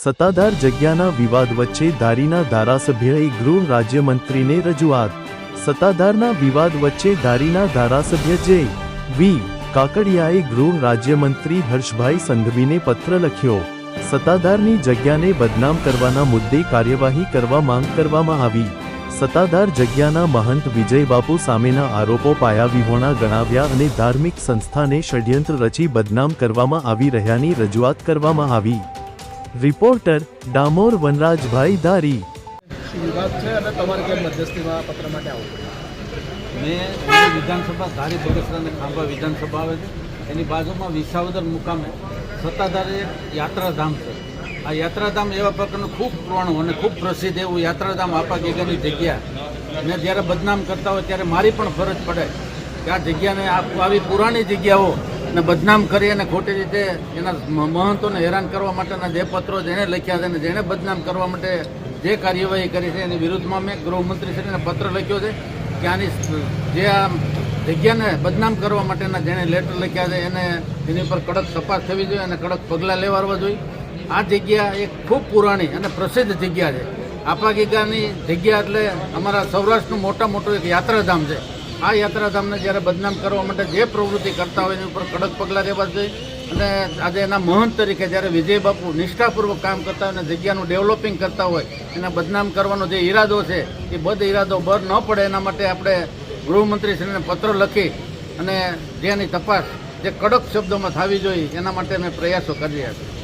સત્તાધાર જગ્યાના વિવાદ વચ્ચે ધારીના ધારાસભ્યએ ગૃહ રાજ્યમંત્રીને રજૂઆત. સત્તાધારના વિવાદ વચ્ચે ધારીના ધારાસભ્ય જે. વી. કાકડિયાએ ગૃહ રાજ્યમંત્રી હર્ષભાઈ સંઘવીને પત્ર લખ્યો. સત્તાધારની જગ્યાને બદનામ કરવાના મુદ્દે કાર્યવાહી કરવા માંગ કરવામાં આવી. સત્તાધાર જગ્યાના મહંત વિજયબાપુ સામેના આરોપો પાયાવિહોણા ગણાવ્યા અને ધાર્મિક સંસ્થાને ષડયંત્ર રચી બદનામ કરવામાં આવી રહ્યાની રજૂઆત કરવામાં આવી. રિપોર્ટર ડામોર વનરાજભાઈ ધારી. વિવાદ છે અને તમારે કેમ મધ્યસ્થીમાં પત્ર માટે આવું? મેં વિધાનસભા ધારી બગસરા અને ખાંભા વિધાનસભા આવે છે. એની બાજુમાં વિસાવદર મુકામે સત્તાધાર એક યાત્રાધામ છે. આ યાત્રાધામ એવા પ્રકારનું ખૂબ પુરાણું અને ખૂબ પ્રસિદ્ધ એવું યાત્રાધામ આપા ગેગાની જગ્યા. ને જ્યારે બદનામ કરતા હોય ત્યારે મારી પણ ફરજ પડે કે આ જગ્યાને આવી પુરાણી જગ્યાઓ ને બદનામ કરી અને ખોટી રીતે એના મહંતોને હેરાન કરવા માટેના જે પત્રો જેણે લખ્યા છે અને જેણે બદનામ કરવા માટે જે કાર્યવાહી કરી છે એની વિરુદ્ધમાં મેં ગૃહમંત્રીશ્રીને પત્ર લખ્યો છે કે આની જે આ જગ્યાને બદનામ કરવા માટેના જેણે લેટર લખ્યા છે એને એની ઉપર કડક તપાસ થવી જોઈએ અને કડક પગલાં લેવાડવા જોઈએ. આ જગ્યા એક ખૂબ પુરાણી અને પ્રસિદ્ધ જગ્યા છે. આપા ગીગાની જગ્યા એટલે અમારા સૌરાષ્ટ્રનું મોટા મોટું એક યાત્રાધામ છે. આ યાત્રાધામને જ્યારે બદનામ કરવા માટે જે પ્રવૃત્તિ કરતા હોય એની ઉપર કડક પગલાં લેવા જોઈએ. અને આજે એના મહંત તરીકે જ્યારે વિજય બાપુ નિષ્ઠાપૂર્વક કામ કરતા હોય અને જગ્યાનું ડેવલપિંગ કરતા હોય, એના બદનામ કરવાનો જે ઈરાદો છે, એ બદ ઈરાદો બર ન પડે એના માટે આપણે ગૃહમંત્રીશ્રીને પત્ર લખી અને જેની તપાસ જે કડક શબ્દોમાં થવી જોઈએ એના માટે અમે પ્રયાસો કરી રહ્યા છીએ.